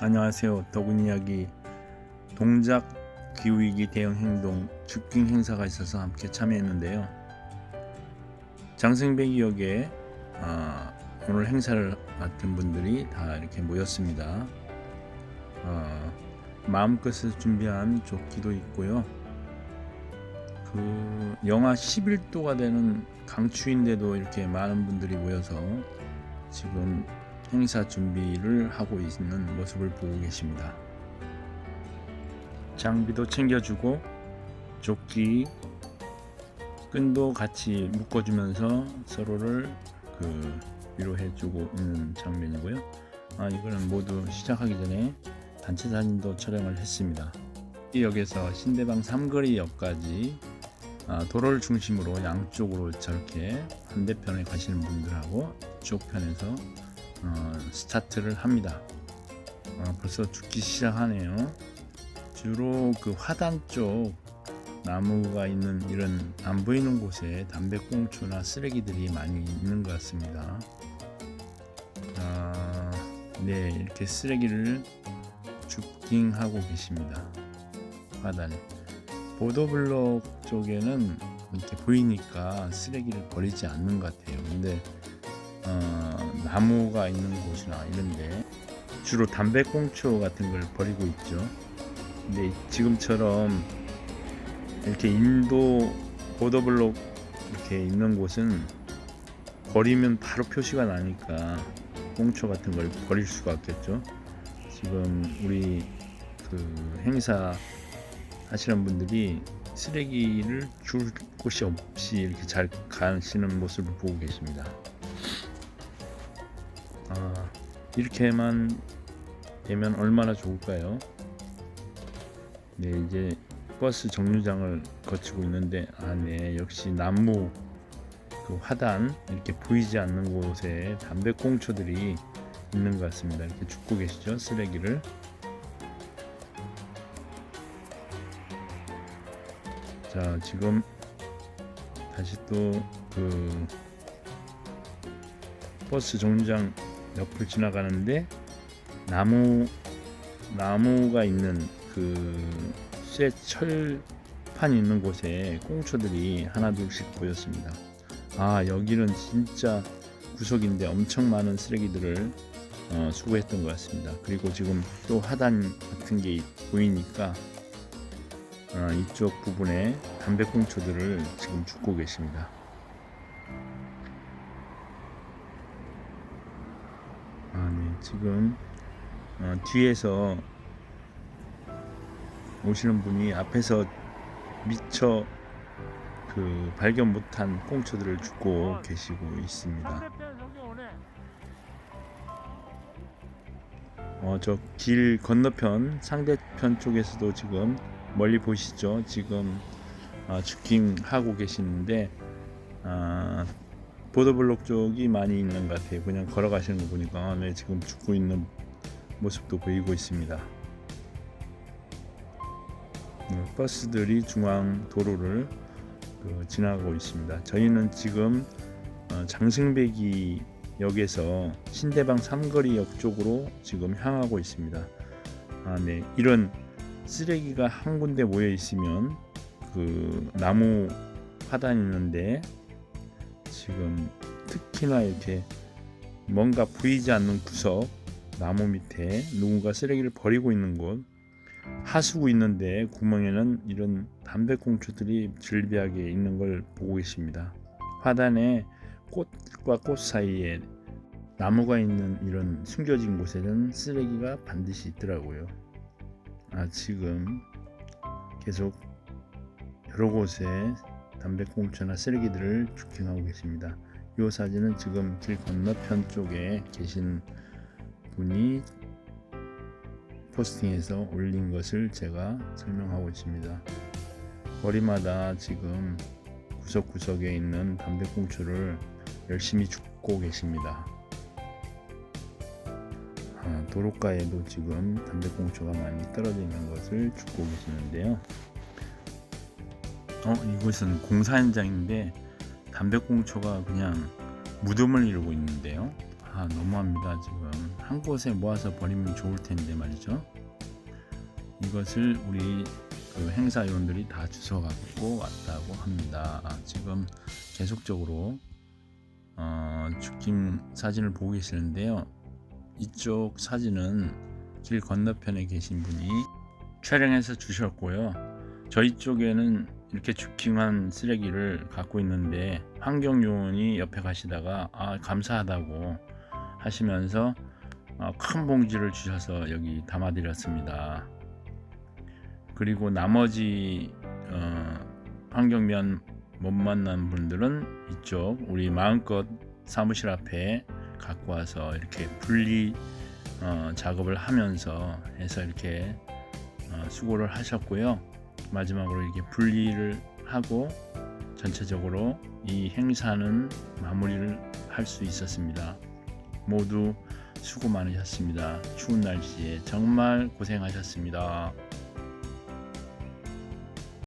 안녕하세요. 더군 이야기 동작 기후위기 대응 행동 축ging 행사가 있어서 함께 참여했는데요. 장생배기 역에 아, 오늘 행사를 맡은 분들이 다 이렇게 모였습니다. 아, 마음껏을 준비한 조끼도 있고요. 그 영하 11도가 되는 강추인데도 이렇게 많은 분들이 모여서 지금 행사 준비를 하고 있는 모습을 보고 계십니다. 장비도 챙겨주고 조끼 끈도 같이 묶어주면서 서로를 그 위로해주고 있는 장면이고요. 아 이거는 모두 시작하기 전에 단체 사진도 촬영을 했습니다. 이 역에서 신대방 삼거리 역까지 아, 도로를 중심으로 양쪽으로 저렇게 반대편에 가시는 분들하고 이쪽 편에서 어, 스타트를 합니다. 어, 벌써 죽기 시작하네요. 주로 그 화단 쪽 나무가 있는 이런 안 보이는 곳에 담배꽁초나 쓰레기들이 많이 있는 것 같습니다. 아, 네, 이렇게 쓰레기를 주킹하고 계십니다. 화단에. 보도블록 쪽에는 이렇게 보이니까 쓰레기를 버리지 않는 것 같아요. 근데 어, 나무가 있는 곳이나 이런데 주로 담배꽁초 같은 걸 버리고 있죠. 근데 지금처럼 이렇게 인도 보더블록 이렇게 있는 곳은 버리면 바로 표시가 나니까 꽁초 같은 걸 버릴 수가 없겠죠. 지금 우리 그 행사 하시는 분들이 쓰레기를 줄 곳이 없이 이렇게 잘 가시는 모습을 보고 계십니다. 아, 이렇게만 되면 얼마나 좋을까요? 네, 이제 버스 정류장을 거치고 있는데 안에 역시 나무 그 화단 이렇게 보이지 않는 곳에 담배꽁초들이 있는 것 같습니다. 이렇게 죽고 계시죠? 쓰레기를. 자, 지금 다시 또 그 버스 정류장 옆을 지나가는데 나무 나무가 있는 그 쇠 철판이 있는 곳에 꽁초들이 하나 둘씩 보였습니다. 아 여기는 진짜 구석인데 엄청 많은 쓰레기들을 어, 수거했던 것 같습니다. 그리고 지금 또 하단 같은 게 보이니까 어, 이쪽 부분에 담배꽁초들을 지금 줍고 계십니다. 지금 어, 뒤에서 오시는 분이 앞에서 미처 그 발견 못한 꽁초들을 줍고 계시고 있습니다. 어, 저 길 건너편 상대편 쪽에서도 지금 멀리 보시죠. 지금 아, 주킹 하고 계시는데 아, 보더블록 쪽이 많이 있는 것 같아요. 그냥 걸어가시는 거 보니까 아, 네, 지금 죽고 있는 모습도 보이고 있습니다. 네, 버스들이 중앙 도로를 그, 지나가고 있습니다. 저희는 지금 어, 장승배기 역에서 신대방 삼거리역 쪽으로 지금 향하고 있습니다. 아, 네. 이런 쓰레기가 한 군데 모여 있으면 그 나무 화단 있는데 지금 특히나 이렇게 뭔가 보이지 않는 구석 나무 밑에 누군가 쓰레기를 버리고 있는 곳 하수구 있는데 구멍에는 이런 담배꽁초들이 즐비하게 있는 걸 보고 계십니다. 화단에 꽃과 꽃 사이에 나무가 있는 이런 숨겨진 곳에는 쓰레기가 반드시 있더라고요. 아 지금 계속 여러 곳에 담배꽁초나 쓰레기들을 주킹하고 계십니다. 이 사진은 지금 길 건너편 쪽에 계신 분이 포스팅해서 올린 것을 제가 설명하고 있습니다. 거리마다 지금 구석구석에 있는 담배꽁초를 열심히 줍고 계십니다. 아, 도로가에도 지금 담배꽁초가 많이 떨어져 있는 것을 줍고 계시는데요. 어, 이곳은 공사 현장인데 담배꽁초가 그냥 무덤을 이루고 있는데요. 아 너무합니다 지금 한 곳에 모아서 버리면 좋을 텐데 말이죠. 이것을 우리 그 행사 요원들이 다 주워 갖고 왔다고 합니다. 아, 지금 계속적으로 어, 죽긴 사진을 보고 계시는데요. 이쪽 사진은 길 건너편에 계신 분이 촬영해서 주셨고요. 저희 쪽에는 이렇게 주킹한 쓰레기를 갖고 있는데 환경요원이 옆에 가시다가 아, 감사하다고 하시면서 어, 큰 봉지를 주셔서 여기 담아드렸습니다. 그리고 나머지 어, 환경면 못 만난 분들은 이쪽 우리 마음껏 사무실 앞에 갖고 와서 이렇게 분리 어, 작업을 하면서 해서 이렇게 어, 수고를 하셨고요. 마지막으로 이렇게 분리를 하고 전체적으로 이 행사는 마무리를 할 수 있었습니다. 모두 수고 많으셨습니다. 추운 날씨에 정말 고생하셨습니다.